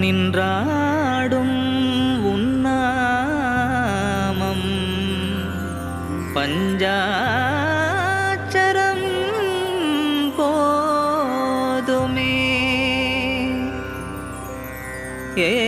நின்றாடும் உன்னாமம். பஞ்சாச்சரம் போதுமே. ஏ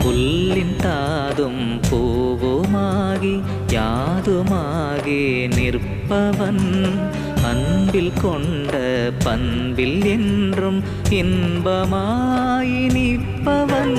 புல்லின் தாதும் பூவுமாகி யாதுமாகி நிற்பவன் அன்பில் கொண்ட பண்பில் என்றும் இன்பமாய் நிற்பவன்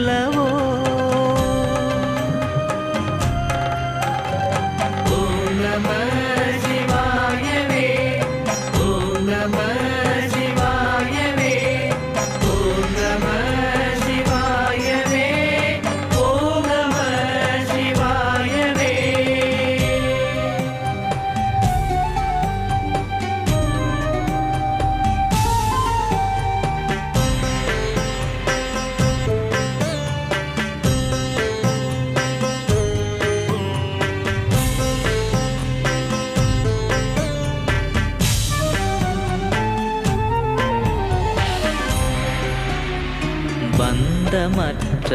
பந்தமற்ற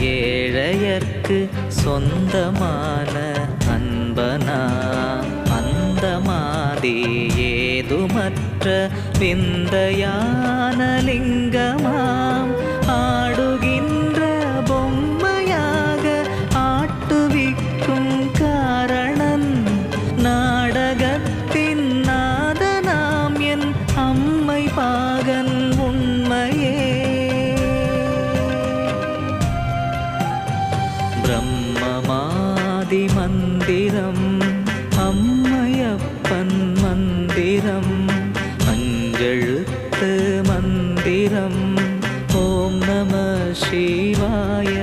ஏழையர்க்கு சொந்தமான அன்பனா? அந்தமாதி ஏதுமற்ற விந்தையான லிங்கமா? ബ്രഹ്മമാതിമന്ദിരം അമ്മയപ്പൻ മന്ദിരം അഞ്ചെഴുത്ത് മന്ദിരം. ഓം നമ ശിവായ